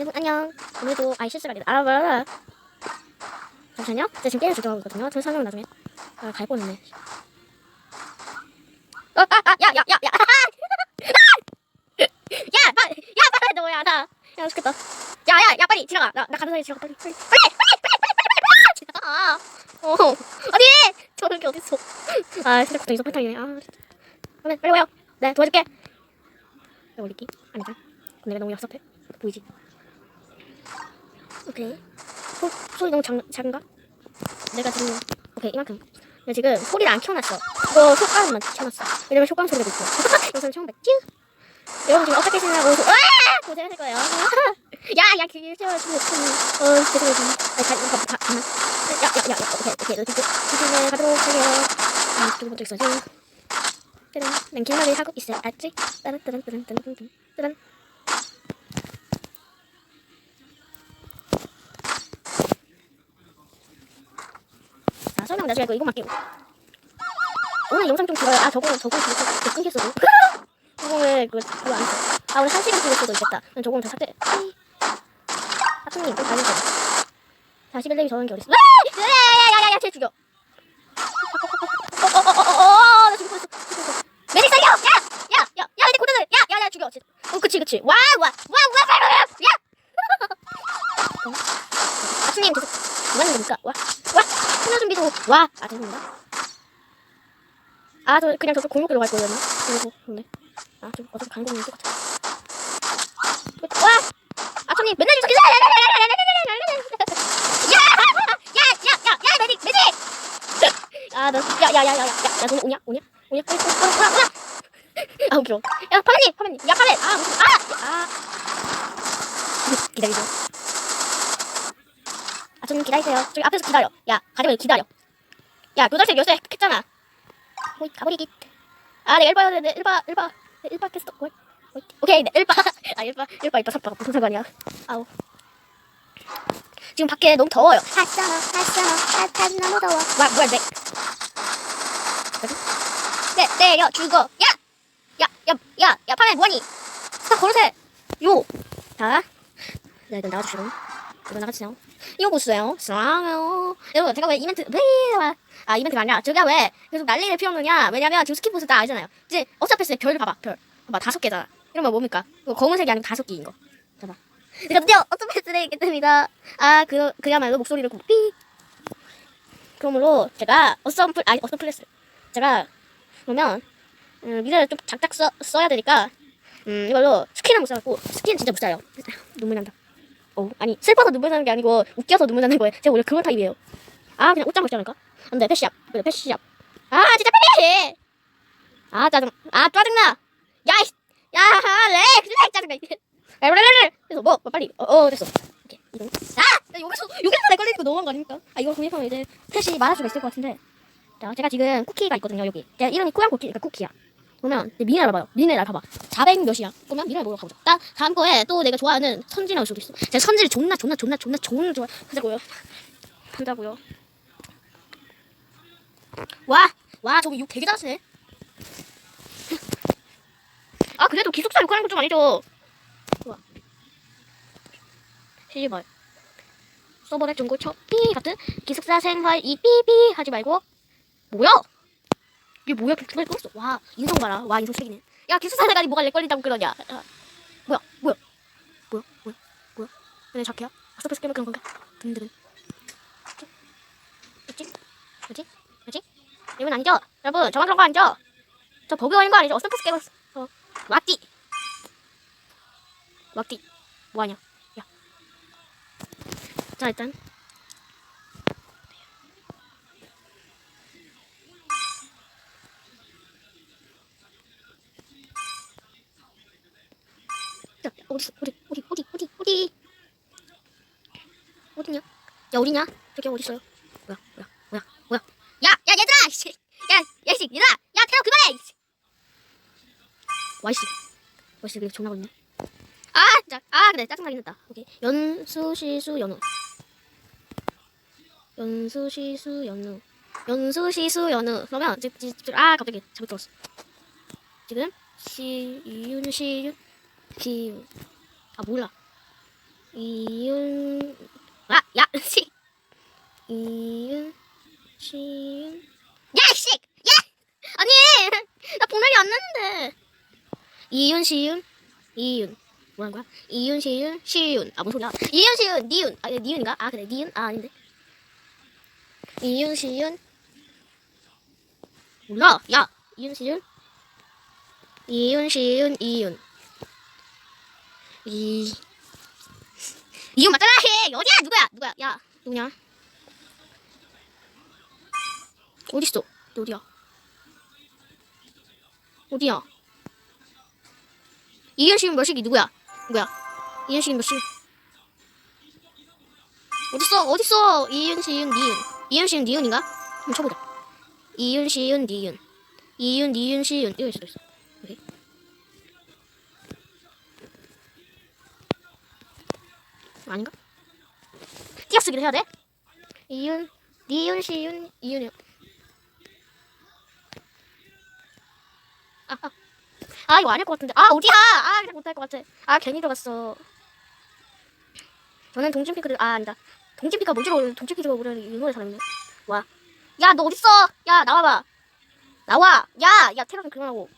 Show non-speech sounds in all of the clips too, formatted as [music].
여러분 안녕. 오늘도 아이 실수가 아 알아봐라. 잠시만요. 제가 지금 게임 있거든요. 저 설명 나중에. 아, 갈 뻔했네. 어, 아, 아, 야, 야, 야, 야. [laughs] 야, 빨리, 야, 빨리, 너 뭐야, 나. 야, 죽겠다. 야, 야, 야, 빨리 지나가. 나, 나 가는 사이 지나가, 빨리, 빨리, 빨리, 빨리, 빨리, 빨리, 빨리, 빨리, 지나가. 어, 어디? 저런 게 어딨어? 아, 진짜 걱정 있어, 펜타이네. 아, 진짜. 빨리, 빨리 와요. 네, 도와줄게. 올릴게. 아니다. 내가 너무 얍삽해. 보이지? 오케이. 소, 소리 너무 작, 작은가? 내가 지금 오케이 이만큼. 내가 지금 소리를 안 켜놨어. 이거 효과음만 켜놨어. 왜냐면 효과음 소리가 있고. 영상 처음 봤지? 여러분 지금 어떻게 지내고 소... 와! 고생하실 거예요. [laughs] 야, 야, 길 세워 주고 어, 죄송해요. 아니, 가, 가, 가, 가만. 야, 야, 야, 야, 오케이, 오케이. 너 뒤쪽, 뒤쪽에 가도록 할게요. 아, 쪽 있어야지. 짜란, 난 길말을 하고 있어요. 알지? 따란, 따란, 따란, 따란, 따란, 따란. 설명 나중에 그 이것만 끼고. 오늘 영상 좀 길어요. 아, 저거, 저거, [laughs] 저거, 저거 끊겼어도. 저거를, 그, 그거 안. 아, 오늘 한 시간 찍을 수도 있겠다. 그럼 저거는 다 삭제. 하트님, 좀 잘해주세요. 41렙이 저런 게 어딨어. 야, 야, 야, 야, 야, 쟤 죽여. 어어어어어어, 나 죽을 뻔했어. 죽을 뻔했어. 메딕 살려! 야! 야! 야! 야, 내 고대들! 야! 야, 야, 죽여. 쟤. 어, 그치, 그치. 와, 와, 와, 와, 와, 와, 야! 뭐 하는 겁니까? 와, 와, 코너 준비도 와! 아, 죄송합니다. 아, 저 그냥 저쪽 골목길로 갈 거예요, 나. 그래서, 근데. 아, 저 어차피 가는 거는 똑같아. 와! 아, 참님, 맨날 이렇게. 야! 야! 야! 야! 야! 매직! 매직! 아, 나, 야, 야, 야, 야, 야, 야, 야, 너 오냐? 오냐? 오냐? 빨리, 빨리, 빨리, 빨리, 아, 웃겨. 야, 파란님! 파란님! 야, 파란! 아, 무슨, 아! 아! 기다리죠. 아, 저는 기다리세요. 저기 앞에서 기다려. 야, 가지 말고 기다려. 야, 교달색 요새 했잖아. 호이, 가버리기. 아, 내 일바, 일바, 내 일바 캐스터. 호이, 호이. 오케이, 내 일바. [laughs] 아, 일바, 일바, 일바, 삽바가 무슨 상관이야. 아우. 지금 밖에 너무 더워요. 핫잖아, 핫잖아, 핫한 너무 더워. 와, 뭐야, 내. 네, 때려, 죽어. 야! 야, 야, 야, 야, 파맨 뭐하니? 스탑 걸으세. 요. 자. 네, 일단 나가주시고. 이거 나가주세요. 이거 보세요. 사랑해요. 여러분, 제가 왜 이벤트, 왜, 왜, 아, 이벤트가 아니라, 제가 왜 계속 난리를 피우느냐. 왜냐면 지금 스킵 보스 다 알잖아요. 이제, 어스타패스에 별 봐봐, 별. 봐봐, 다섯 개잖아. 이러면 뭡니까? 이거 검은색이 아니고 다섯 개인 거. 봐봐. 내가 드디어 어스타패스를 했습니다. 아, 그, 그야말로 목소리를 굽, 삐. 그러므로, 제가, 어썸플, 아니, 어썸플레스. 제가, 그러면, 음, 미래를 좀 작작 써, 써야 되니까, 음, 이걸로 스킨은 못 써갖고, 스킨은 진짜 못 써요. 눈물 난다. 어, 아니 슬퍼서 눈물 나는 게 아니고 웃겨서 눈물 나는 거예요. 제가 원래 그런 타입이에요. 아 그냥 웃장 먹지 않을까? 안돼 패시압. 그래 패시압. 아 진짜 빨리. 아 짜증. 아 짜증나. 야이. 야 렉. 렉 짜증나. 렉렉렉. 그래서 뭐, 뭐 빨리. 어, 어 됐어. 오케이 이동. 아나 여기서 여기서 렉 걸리는 거 너무한 거 아닙니까? 아 이거 공략하면 이제 패시 말할 수가 있을 것 같은데. 자 제가 지금 쿠키가 있거든요 여기. 제가 이름이 꾸양 쿠키. 그러니까 쿠키야. 그러면 이제 미네랄 봐요. 미네랄 봐봐. 400 몇이야. 그러면 미네랄 먹으러 가보자. 딱 다음 거에 또 내가 좋아하는 선지 나올 수도 있어. 제가 선지를 존나 존나 존나 존나 존나 좋아 한다고요. 한다고요. 와, 와 저기 욕 되게 잘하시네. 아 그래도 기숙사 욕하는 건 좀 아니죠. 와. 시발. 서버넷 종고 척삐 같은 기숙사 생활 이 삐삐 하지 말고 뭐야? 이게 뭐야? 중간에 끊었어. 와, 인성 봐라. 와, 인성 쓰레기네. 야, 기숙사 내가니 뭐가 렉 걸린다고 그러냐. 야, 뭐야, 뭐야, 뭐야, 뭐야, 뭐야. 내 자키야? 아스패스 깨면 그런 건가? 든든. 뭐지? 뭐지? 뭐지? 이건 아니죠? 여러분, 저만 그런 거 아니죠? 저 버그 걸린 거 아니죠? 어스패스 깨면, 어, 왁띠. 왁띠. 뭐하냐? 야. 자, 일단. 야, 야, 어디 있어? 어디, 어디, 어디, 어디, 어디? 어디냐? 야, 어디냐? 저기 어디 있어요? 뭐야, 뭐야, 뭐야, 뭐야? 야, 야, 얘들아! [laughs] 이씨. 야, 야, 이씨, 얘들아! 야, 태워 그만해! 이씨. 와, 이씨. 와, 이씨, 이거 존나 걸리네. 아, 진짜. 아, 그래, 짜증나긴 했다. 오케이. 연수, 시수, 연우. 연수, 시수, 연우. 연수, 시수, 연우. 그러면, 이제- 아, 갑자기 잘못 들었어. 지금, 시윤, 시윤, 시윤. 아 몰라. 이윤 아, 야, 씨. 이윤 시윤 야, 씨. 야! 아니, 나 분명히 안 났는데. 이윤 시윤 이윤 뭐라는 거야? 이윤 시윤 시윤 아, 뭔 소리야? 이윤 시윤 니윤 아, 니윤인가? 아, 그래. 니윤 아, 아닌데. 이윤 시윤 몰라. 야, 이윤 시윤 이윤 시윤 이윤 이 이윤 맞잖아. 해. 어디야? 누구야? 누구야? 야, 누구냐? 어디 있어? 너 어디야? 어디야? 시윤 몇식이 누구야? 누구야? 시윤 몇식? 어딨어? 어딨어? 이윤 시윤 니윤 이윤 시윤 니윤인가? 한번 쳐보자. 이윤 시윤 니윤 이윤 니윤 시윤 이거 있어 있어. 아닌가? 띄어쓰기를 해야 돼? 이윤 니윤 시윤 이윤이요. 아, 아. 아 이거 아닐 것 같은데. 아 어디야? 아 그냥 못할 것 같아. 아 괜히 들어갔어. 저는 동진피크를 아 아니다. 동진피크가 뭔지로 동진피크가 모르는 유명한 사람이네. 와. 야 너 어딨어? 야 나와봐. 나와. 야, 야 테러 좀 그만하고.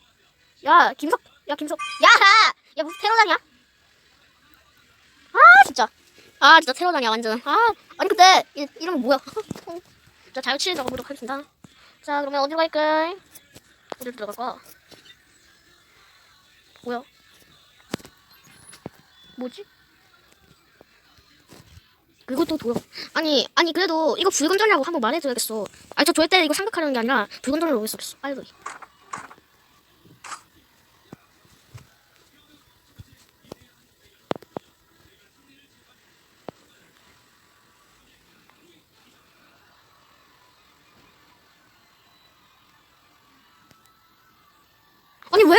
야 김석, 야 김석. 야, 야 무슨 테러장이야? 아 진짜. 아 진짜 테러장이야 완전. 아 아니 근데 이, 이름 뭐야? 자 자유치를 적어보도록 하겠습니다. 자 그러면 어디로 갈까? 어디로 들어갈까? 뭐야? 뭐지? 그것도 도요. 아니, 아니 그래도 이거 불건전이라고 한번 말해줘야겠어. 아니 저 절대 이거 생각하려는 게 아니라 불건전으로 오겠어. 그랬어. 빨리. 아니 왜?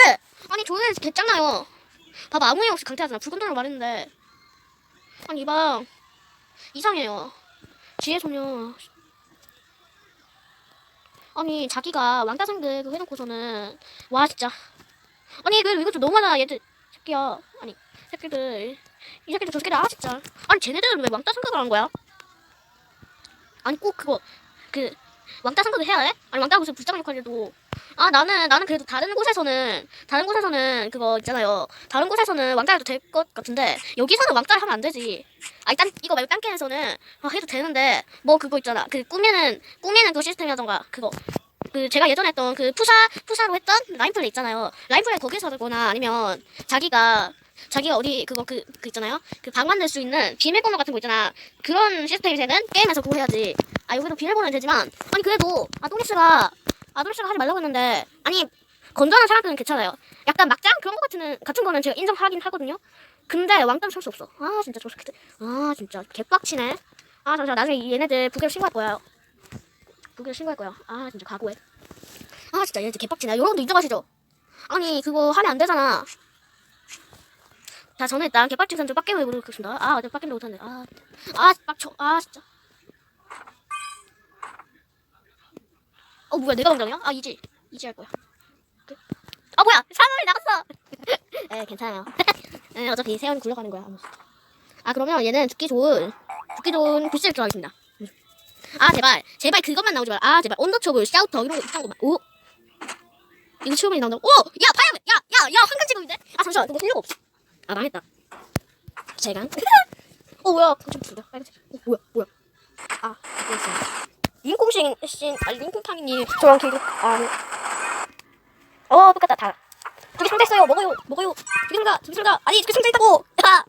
아니 저는 개짱나요. 봐봐 아무 일 없이 강퇴하잖아. 불건전으로 말했는데. 아니 이방 이상해요. 지혜 소녀. 아니 자기가 왕따 그 해놓고서는 와 진짜. 아니 그 이거 좀 너무하다 얘들 새끼야. 아니 새끼들 이 새끼들 저 새끼들 아 진짜. 아니 쟤네들은 왜 왕따 생각을 한 거야? 아니 꼭 그거 그 왕따 생각을 해야 해? 아니 왕따가 무슨 불쌍한 역할이라도 아 나는 나는 그래도 다른 곳에서는 다른 곳에서는 그거 있잖아요. 다른 곳에서는 왕따 해도 될 것 같은데 여기서는 왕따를 하면 안 되지. 아니 딴 이거 말고 딴 게임에서는 아, 해도 되는데 뭐 그거 있잖아. 그 꾸미는 꾸미는 그 시스템이라던가 그거 그 제가 예전에 했던 그 푸사 푸사로 했던 라인플레이 있잖아요. 라인플레이 거기서 하거나 아니면 자기가 자기가 어디 그거 그, 그 있잖아요. 그 방 만들 수 있는 비밀번호 같은 거 있잖아. 그런 시스템이 되는 게임에서 그거 해야지. 아 여기도 비밀번호는 되지만 아니 그래도 아도니스가 아도니스가 하지 말라고 했는데 아니 건전한 사람들은 괜찮아요. 약간 막장 그런 거 같은 같은 거는 제가 인정하긴 하거든요. 근데 왕따는 찰수 없어. 아 진짜 저 새끼들. 아 진짜 개빡치네. 아 잠시만 나중에 얘네들 부계로 신고할 거야. 부계로 신고할 거야. 아 진짜 각오해. 아 진짜 얘네들 개빡치네. 여러분도 인정하시죠? 아니 그거 하면 안 되잖아. 자 저는 일단 개빡친 선수 빡게임을 해보도록 하겠습니다. 아 어제 빡게임도 못하네. 아, 아 빡쳐. 아 진짜. 어 뭐야 내가 당장이야? 아 이지 이지 할 거야. 그- 아 뭐야 상황이 나갔어. 에 [laughs] 괜찮아요. 에, [laughs] 어차피 세연이 굴러가는 거야. 아 그러면 얘는 죽기 좋은 죽기 좋은 부스를 들어가겠습니다. 아 제발 제발 그것만 나오지 마. 아 제발 언더초볼 샤우터 이런 거 이딴 거만. 오 이거 치우면이 나온다. 오! 야 파이어! 야야야 한칸 찍었는데? 아 잠시만 그거 필요가 없어. 아 망했다. 제가. [laughs] 어 뭐야? 좀 불려. 빨간색. 어 뭐야 뭐야? 아 이거 있어. 링콩신 신, 아 링콩탕이님 저랑 계속 아 네. 어 똑같다 다. 저기 상자 있어요. 먹어요. 먹어요. 저기 상자 저기 상자 아니 저기 상자 있다고. 야.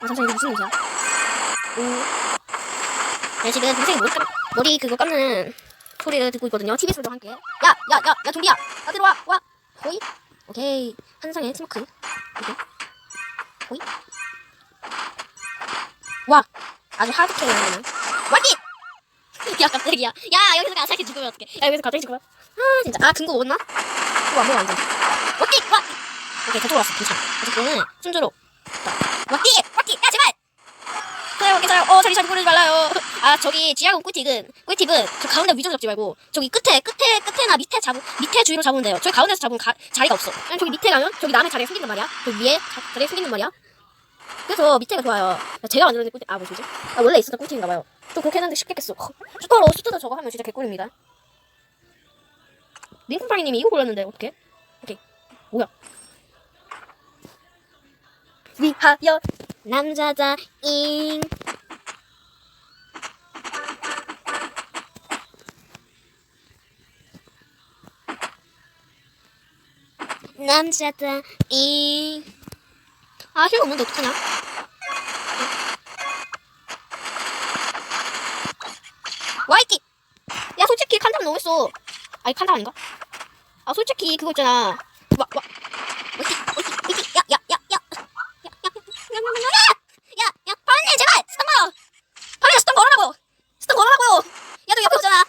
아 잠시만 이거 무슨 냄새야? 오. 네 지금 동생이 머리 감 머리 그거 감는 소리를 듣고 있거든요. TV 소리도 함께. 야, 야, 야, 야, 좀비야. 나 들어와, 와. 호이. 오케이. 한상의 스모크. 오케이. 호이. 와. 아주 하드캐리 하는 와기. 야, 깜짝이야. 야, 여기서 갑자기 죽으면 어떡해. 야, 여기서 갑자기 죽으면. 아, 진짜. 아, 금고? 그거 안 먹어, 완전. 와기, 와. 오케이, 저쪽으로 왔어. 괜찮아. 어쨌든, 순조로. 와기, 와기. 야, 제발. 그래요, 괜찮아요. 어, 자기 잘 부르지 말라요. [laughs] 아 저기 지하고 꿀팁은 꿀팁은 저 가운데 위주로 잡지 말고 저기 끝에 끝에 끝에나 밑에 잡 밑에 주위로 잡으면 돼요. 저기 가운데서 잡으면 가, 자리가 없어. 저기 밑에 가면 저기 남의 자리가 생긴단 말이야. 저기 위에 자, 자리가 생긴단 말이야. 그래서 밑에가 좋아요. 야, 제가 만들었는데 꿀팁 아 뭐지? 아 원래 있었던 꿀팁인가 봐요. 또 그렇게 했는데 쉽게 깼어. 슈터로 슈터도 저거 하면 진짜 개꿀입니다. 링크파리님이 이거 골랐는데 어떻게? 오케이 뭐야? 위하여 남자다 잉 남자다 잉 아, 힐 없는데 어떡하냐? 와이키 야 솔직히 칸탑 너무 했어 아니 칸탑 아닌가? 아 솔직히 그거 있잖아 와, 와. 와이키 와이키 와이키 야야야야 야야야야야야 파란님 제발 스턴 걸어 파란님 스턴 걸으라고 스턴 걸으라고요 야너 옆에 오잖아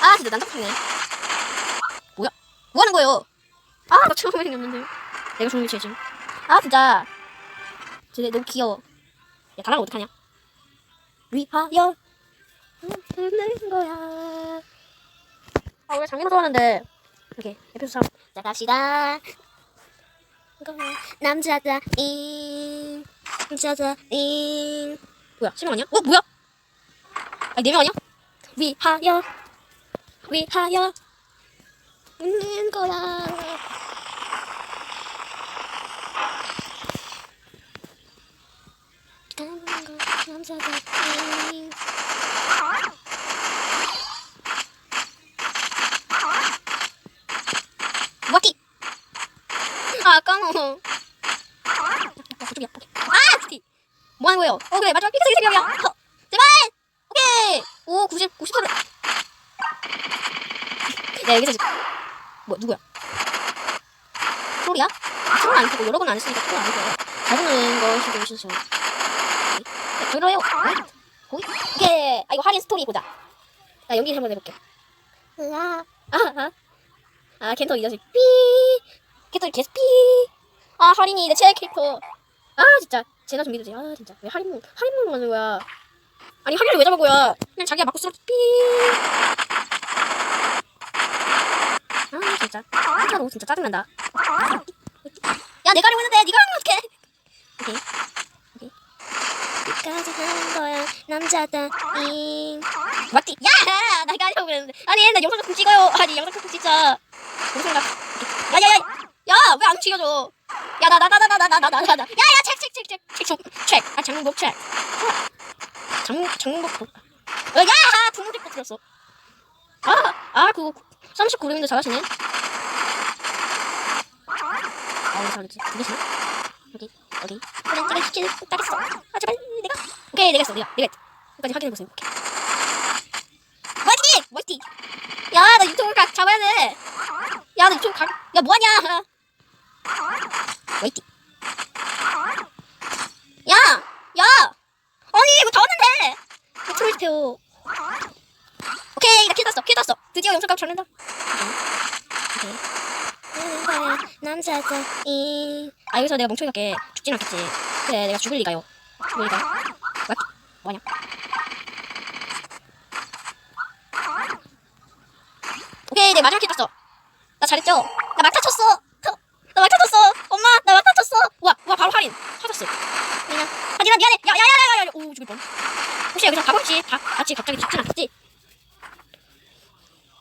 아 진짜 난감하네 뭐야 뭐하는 거예요 아나 처음에 생겼는데 내가 죽는 게 제일 아 진짜 쟤네 너무 귀여워 야 다랑 어떡하냐 위하여 흐르는 거야. 아, 원래 장미도 좋아하는데. 이렇게, 옆에서 참. 자, 갑시다. 남자다, 잉. 남자다, 잉. 뭐야, 실명 아니야? 어, 뭐야? 아니, 네명 아니야? 위하여, 위하여, 웃는 거야. 남자다, 잉. 와키! 아, 까먹어. 저쪽이야. 오케이. 아, 스티. 뭐 하는 거예요? 어, 그래. 마지막 픽스 세명이야. 어, 제발! 오케이! 오, 90, 90점. 야, 여기서 이제. 뭐, 누구야? 트롤이야? 아, 트롤 아니고 여러 번 안 했으니까 트롤 아닐 거예요. 잘 보는 것이 좀 있으셔. 저기로요. 거기? 오케이. 아, 이거 할인 스토리 보자. 나 연기 한번 해볼게. 으아. 아, 아. 아, 켄터 이 자식. 삐. 켄터 계속 삐. 아, 할인이 내 최애 캐릭터. 아, 진짜. 제나 좀 믿으지. 아, 진짜. 왜 할인물, 할인물로 만든 거야? 아니, 할인을 왜 잡은 거야? 그냥 자기가 맞고 쓰러 삐. 아, 진짜. 켄터로 진짜 짜증난다. 야, 내가 하려고 했는데, 네가 하면 어떡해? 오케이. 오케이. 끝까지 하는 거야, 남자다, 잉. 맞지? 야! 내가 하려고 그랬는데. 아니, 나 영상 같은 찍어요. 아니, 영상? 야, 야, 야! 야! 왜안 찍어줘? 야, 나, 나, 나, 나, 나, 나, 나, 나, 나, 나, 나. 야, 야, 책, 책, 책, 책, 책, 책, 책. 아, 장문복 책. 장, 장문복 복. 어, 야! 부모님 거 들었어. 아, 아, 그거 39름인데 잘하시네. 아, 왜 잘하겠지? 두 개씩? 여기, 여기. 그래, 제가 시키는 따겠어. 아, 제발, 내가. 오케이, 내가 했어, 내가, 내가 했어. 끝까지 확인해보세요. 오케이. 화이팅! 화이팅! 야, 나 유튜브 각 잡아야 돼. 야, 나 유튜브 각, 야, 뭐하냐? 화이팅! 야! 야! 아니, 이거 다 왔는데! 유튜브 해주세요. 오케이, 나킬 땄어, 킬 땄어. 드디어 영상 각 잡는다. 오케이. 남자다, 이. 아, 여기서 내가 멍청이 같게 죽진 않겠지. 그래, 내가 죽을 리가요. 죽을 리가. 와, 뭐하냐? 오케이, 내 마지막 킬 땄어. 나 잘했죠? 나 막타 쳤어. 쳤어. 와, 와, 바로 할인. 찾았어. 미나, 아, 니나 미안해. 야, 야, 야, 야, 야, 야. 오, 죽을 뻔. 혹시 여기서 가봅시 다 같이 갑자기 죽진 않겠지?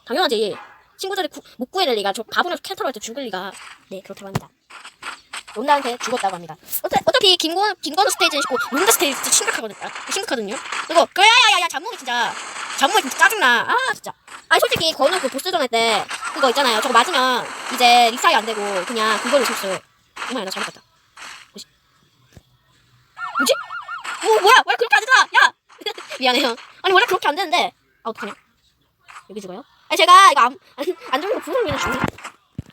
당연하지. 친구들이 구, 못 구해낼 리가 저 바보는 캔터로 할 때 죽을 리가. 네, 그렇다고 합니다. 론나한테 죽었다고 합니다. 어차, 어차피 김건 김건우 스테이지는 있고 론다 스테이지 심각하거든요. 아, 심각하거든요. 그리고 그 야야야야 잡목이 진짜 잡목이 진짜 짜증나. 아 진짜. 아니 솔직히 건우 그 보스전 할 때 그거 있잖아요. 저거 맞으면 이제 리사이 안 되고 그냥 그걸로 쳤어요. 정말 나 잘못했다. 뭐지? 뭐지? 오 뭐야? 왜 그렇게 안 되잖아? 야 [laughs] 미안해요. 아니 원래 그렇게 안 되는데 아 어떡하냐? 여기 죽어요? 아니 제가 이거 안, [laughs] 안, 안 죽는 거 부서지면 죽는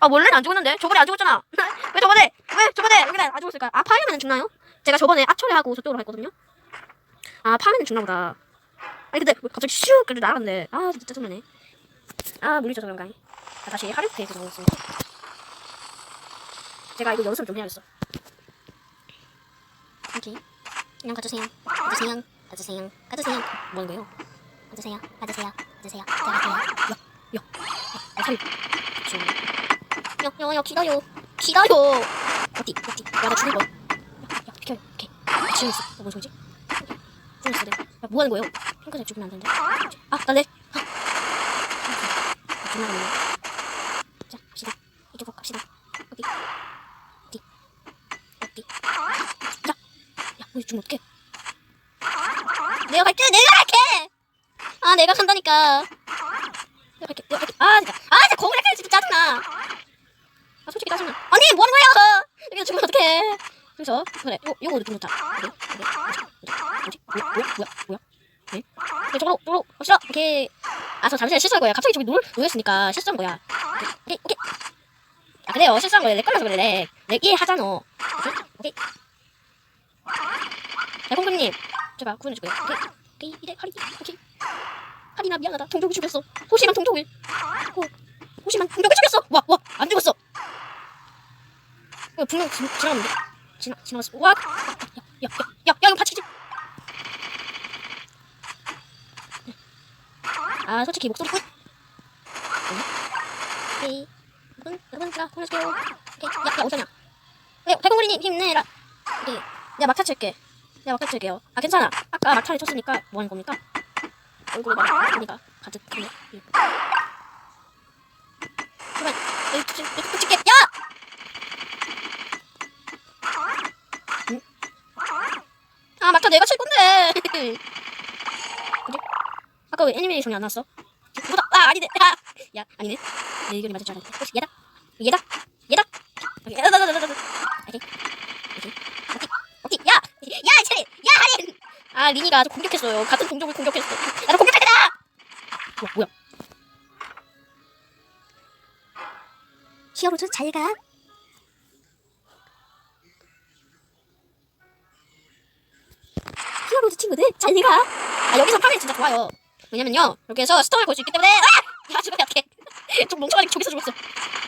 아 원래는 안 죽었는데 저번에 안 죽었잖아 [laughs] 왜 저번에 왜 저번에 여기다 안 죽었을까 아 파이면은 죽나요? 제가 저번에 아처리하고 저쪽으로 했거든요 아 파이면은 죽나 보다 아니 근데 왜 갑자기 슉 그래 날아갔네 아 진짜 짜증나네 아 물리죠 그런가 아, 다시 하리스테이크 적어놓습니다 제가 이거 연습 좀 해야겠어 오케이 그냥 가주세요 가주세요 가주세요 가주세요 뭐 하는 거예요? 앉으세요. 앉으세요. 앉으세요. 들어가세요. 여, 여, 여, 살이. 여, 여, 여, 기다려. 기다려. 어디, 어디. 야, 나 죽을 거야. 야, 야, 비켜. 오케이. 지금 있어. 너뭔 소리지? 좀 있어, 야, 뭐 하는 거예요? 핑크색 죽으면 안 되는데. 아, 나네. 아. 아, 존나 가네. 자, 갑시다. 이쪽으로 갑시다. 어디? 어디? 어디? 자, 야, 우리 죽으면 어떡해? 내가 갈게, 내가 갈게! 아, 내가 간다니까. 내가 갈게, 내가 갈게. 아, 진짜. 아, 진짜 거울 할게, 진짜 짜증나. 아, 솔직히 짜증나. 아니, 뭐 하는 거야? 여기서 죽으면 어떡해. 그래서, 그래, 요, 요거 느낌 좋다. 어디? 어디? 어디? 뭐지? 뭐야? 뭐야? 뭐야? 네? 네, 저거로, 저거로, 갑시다. 오케이. 아, 저 잠시만 실수한 거야. 갑자기 저기 놓, 놓였으니까 실수한 거야. 오케이, 오케이. 아, 그래요. 실수한 거야. 렉 걸려서 그래, 렉. 렉. 오케이, 오케이. 네, 공주님. 제가 구원해줄게요. 오케이. 오케이, 이제 하리, 오케이. 하리나 미안하다. 동족이 죽였어. 호시만 동족을. 호, 호시만 동족을 죽였어. 와, 와, 안 죽었어. 이거 분명 지, 지나갔는데? 지나, 지나갔어. 와, 야, 야, 야, 야, 야, 이거 받치지. 아, 솔직히 목소리 꿀. 오케이. 여러분, 여러분, 제가 구원해줄게요. 오케이. 야, 야, 어쩌냐. 네, 대공구리님 힘내라. 내가 막타 칠게. 내가 막타 칠게요. 아, 괜찮아. 아까 막타를 쳤으니까 뭐 하는 겁니까? 얼굴에 막 보니까 가득하네. 예. 그만. 여기 붙일게. 야! 응? 아, 막타 내가 칠 건데. 그지? 아까 왜 애니메이션이 안 나왔어? 보다. 아, 아니네. 아, 야, 아니네. 내 의견이 맞을 줄 알았는데. 혹시 얘다? 얘다? 얘다? 오케이. 나, 나, 나, 나, 나, 나. 오케이. 오케이. 오케이. 오케이. 야! 야, 체리! 야, 하린! 아, 리니가 아주 공격했어요. 같은 동족을 공격했어. 나도 공격하겠다! 뭐야, 뭐야. 히어로즈 잘 가. 히어로즈 친구들 잘 가. 아, 여기서 파면 진짜 좋아요. 왜냐면요, 여기에서 스토리를 볼수 있기 때문에, 아! 야, 죽으면 어떡해. [laughs] 좀 멍청하게 저기서 죽었어.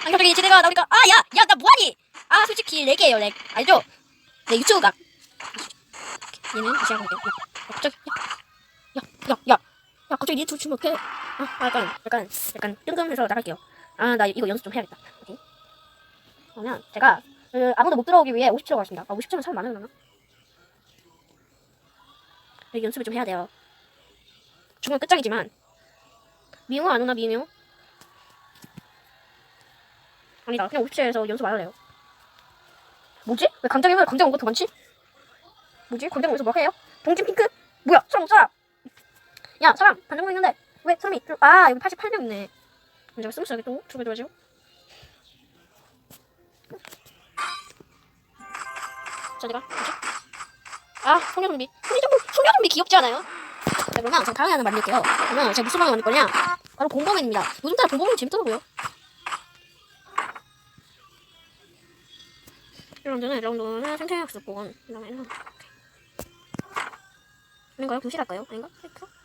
아니, 갑자기 지대가 나오니까, 아, 야! 야, 나 뭐하니? 아, 솔직히 렉이에요, 렉. 알죠? 내 유튜브 각. 얘는 다시 하고 갈게요. 야, 갑자기, 야, 야, 야, 야, 야, 갑자기 니둘 주면 어떡해. 아, 아, 약간, 약간, 약간 뜬금해서 나갈게요. 아, 나 이거 연습 좀 해야겠다. 오케이. 그러면 제가 그, 아무도 못 들어오기 위해 50초라고 했습니다. 아, 50초면 사람 그러나? 여기 연습을 좀 해야 돼요. 중간 끝장이지만 미용 안 오나 미용? 아니다 그냥 50초에서 연습 안 할래요 뭐지? 왜 강장이 왜 강장 온거 더 많지? 뭐지? 강장 어디서 뭐 해요? 동진 핑크? 뭐야? 사람 못 살아 야 사람! 반정도 있는데! 왜 사람이 들- 아 여기 88명 있네. 제가 스무스 여기 또 들어가줘야죠 자 내가? 뭐지? 아 소녀 좀비. 소녀 좀비 소녀 좀비 귀엽지 않아요? 자 그러면 제가 하나 만들게요. 그러면 제가 무슨 방을 만들 거냐? 바로 공범맨입니다. 요즘 따라 공범맨 재밌더라고요 이런 데는 이런 데는 생태학습권 그다음에 이런 아닌가요? 교실 할까요? 아닌가? 헬프? 헬프?